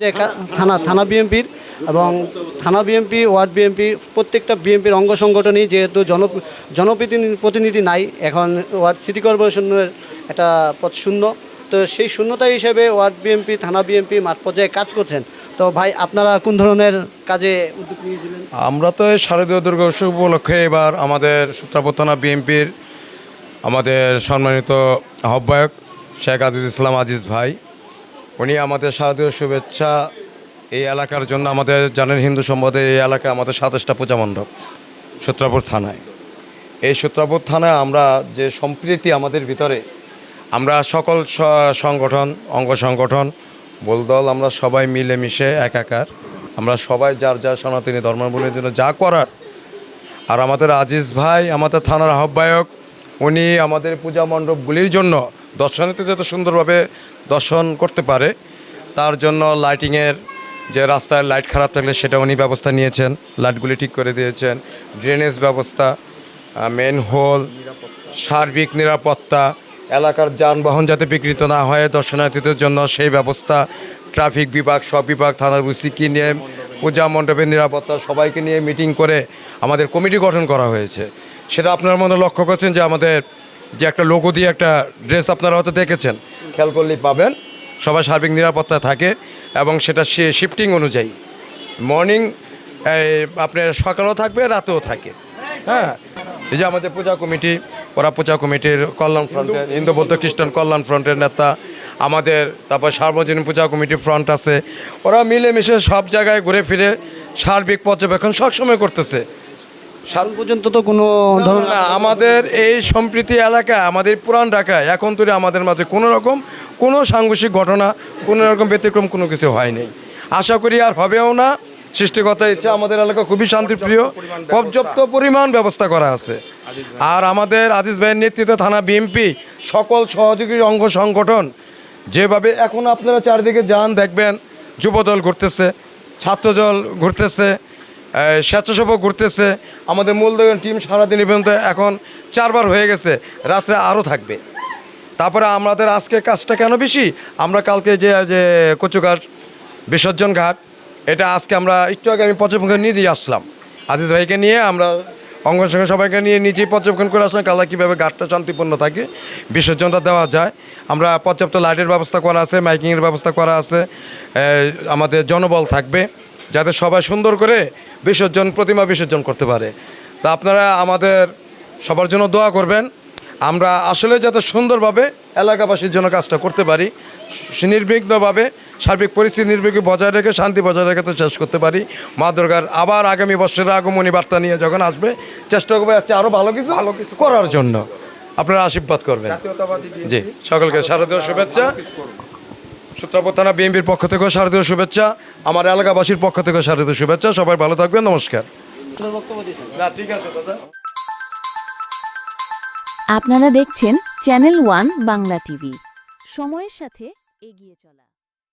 যে থানা থানা বিএনপির এবং থানা বিএনপি, ওয়ার্ড বিএনপি, প্রত্যেকটা বিএনপির অঙ্গ সংগঠনই যেহেতু জন জনপ্রতিনিধি প্রতিনিধি নাই, এখন ওয়ার্ড সিটি কর্পোরেশনের একটা পথ শূন্য। তো সেই শূন্যতা হিসেবে ওয়ার্ড বিএনপি, থানা বিএনপি মাঠ পর্যায়ে কাজ করছেন। তো ভাই, আপনারা কোন ধরনের কাজে উদ্যোগ নিয়েছিলেন? আমরা তো শারদীয় দুর্গা উৎসব উপলক্ষে এবার আমাদের সূত্রাপত্তনা বিএনপির আমাদের সম্মানিত আহ্বায়ক শেখ আজিজ ইসলাম আজিজ ভাই উনি আমাদের শারদীয় শুভেচ্ছা এই এলাকার জন্য আমাদের জানেন হিন্দু সম্পদে এই এলাকায় আমাদের সাতাশটা পূজা মণ্ডপ, সূত্রাপুর থানায়। এই সূত্রাপুর থানায় আমরা যে সম্প্রীতি আমাদের ভিতরে, আমরা সকল সংগঠন, অঙ্গ সংগঠন, বলদল, আমরা সবাই মিলেমিশে একাকার। আমরা সবাই যার যার সনাতনী ধর্মাবলীর জন্য যা করার। আর আমাদের আজিজ ভাই, আমাদের থানার আহ্বায়ক, উনি আমাদের পূজা মণ্ডপগুলির জন্য দর্শনার্থী যাতে সুন্দরভাবে দর্শন করতে পারে, তার জন্য লাইটিংয়ের যে রাস্তায় লাইট খারাপ থাকলে সেটা উনি ব্যবস্থা নিয়েছেন, লাইটগুলি ঠিক করে দিয়েছেন ড্রেনেজ ব্যবস্থা মেন হোল সার্বিক নিরাপত্তা, এলাকার যানবাহন যাতে বিকৃত না হয় দর্শনার্থীদের জন্য সেই ব্যবস্থা, ট্রাফিক বিভাগ, সব বিভাগ থানার উসিকি নিয়ে, পূজা মণ্ডপের নিরাপত্তা, সবাইকে নিয়ে মিটিং করে আমাদের কমিটি গঠন করা হয়েছে। সেটা আপনার মনে লক্ষ্য করছেন যে আমাদের যে একটা লোগো দিয়ে একটা ড্রেস আপনারা হয়তো দেখেছেন। খেয়াল করলেই পাবেন। সবাই সার্বিক নিরাপত্তা থাকে এবং সেটা শিফটিং অনুযায়ী। মর্নিং আপনার সকালেও থাকবে, রাতেও থাকে। হ্যাঁ? এই যে আমাদের পূজা কমিটি, ওরা পূজা কমিটির কল্যাণ ফ্রন্টের হিন্দু, বৌদ্ধ, খ্রিস্টান কল্যাণ ফ্রন্টের নেতা, আমাদের তারপর সার্বজনীন পূজা কমিটি ফ্রন্ট আছে। ওরা মিলেমিশে সব জায়গায় ঘুরে ফিরে সার্বিক পর্যবেক্ষণ সবসময় করতেছে। সাল পর্যন্ত তো কোনো ধরনের না, আমাদের এই সম্প্রীতি এলাকা, আমাদের পুরান ঢাকায় এখন তৈরি আমাদের মাঝে কোনো রকম কোনো সাংঘর্ষিক ঘটনা, কোনো রকম ব্যতিক্রম কোনো কিছু হয়নি। আশা করি আর হবেও না। সৃষ্টিকর্তা ইচ্ছা, আমাদের এলাকা খুবই শান্তিপ্রিয়। পর্যাপ্ত পরিমাণ ব্যবস্থা করা আছে। আর আমাদের আদিস ভাইয়ের নেতৃত্বে থানা বিএমপি, সকল সহযোগী অঙ্গ সংগঠন, যেভাবে এখন আপনারা চারিদিকে যান, দেখবেন, যুবদল ঘুরতেছে, ছাত্রদল ঘুরতেছে স্বেচ্ছাসেবক ঘুরতেছে। আমাদের মূলদল টিম সারাদিন পর্যন্ত এখন চারবার হয়ে গেছে, রাত্রে আরও থাকবে। তারপরে আমাদের আজকে কাজটা কেন বেশি? আমরা কালকে যে যে কচুঘাট, বিসর্জন ঘাট, এটা আজকে আমরা একটু আগে আমি পর্যবেক্ষণ নিয়ে দিয়ে আসলাম। আজিজ ভাইকে নিয়ে আমরা অঙ্গ সঙ্গে সবাইকে নিয়ে নিজেই পর্যবেক্ষণ করে আসলাম, কালা কীভাবে ঘাটটা শান্তিপূর্ণ থাকে, বিসর্জনটা দেওয়া যায়। আমরা পর্যাপ্ত লাইটের ব্যবস্থা করা আছে মাইকিংয়ের ব্যবস্থা করা আছে আমাদের জনবল থাকবে। যাতে সবাই সুন্দর করে বিসর্জন প্রতিমা বিসর্জন করতে পারে। তা আপনারা আমাদের সবার জন্য দোয়া করবেন। আমরা আসলে যাতে সুন্দরভাবে এলাকাবাসীর জন্য কাজটা করতে পারি নির্বিঘ্নভাবে সার্বিক পরিস্থিতি নির্বিঘ্ন বজায় রেখে শান্তি বজায় রেখে তো শেষ করতে পারি। মা দুর্গার আবার আগামী বছরের আগমনী বার্তা নিয়ে যখন আসবে চেষ্টা করবে যাচ্ছে আরও ভালো কিছু ভালো কিছু করার জন্য। আপনারা আশীর্বাদ করবেন। জি সকলকে শারদীয় শুভেচ্ছা। সূত্রাপদ থানা বিএনপির পক্ষ থেকেও শারদীয় শুভেচ্ছা আমার এলাকাবাসীর পক্ষ থেকেও শারদীয় শুভেচ্ছা সবাই ভালো থাকবেন নমস্কার। সুন্দর বক্তব্য দিয়েছেন না ঠিক আছে দাদা। আপনারা দেখছেন চ্যানেল ওয়ান বাংলা টিভি। সময়ের সাথে এগিয়ে চলা।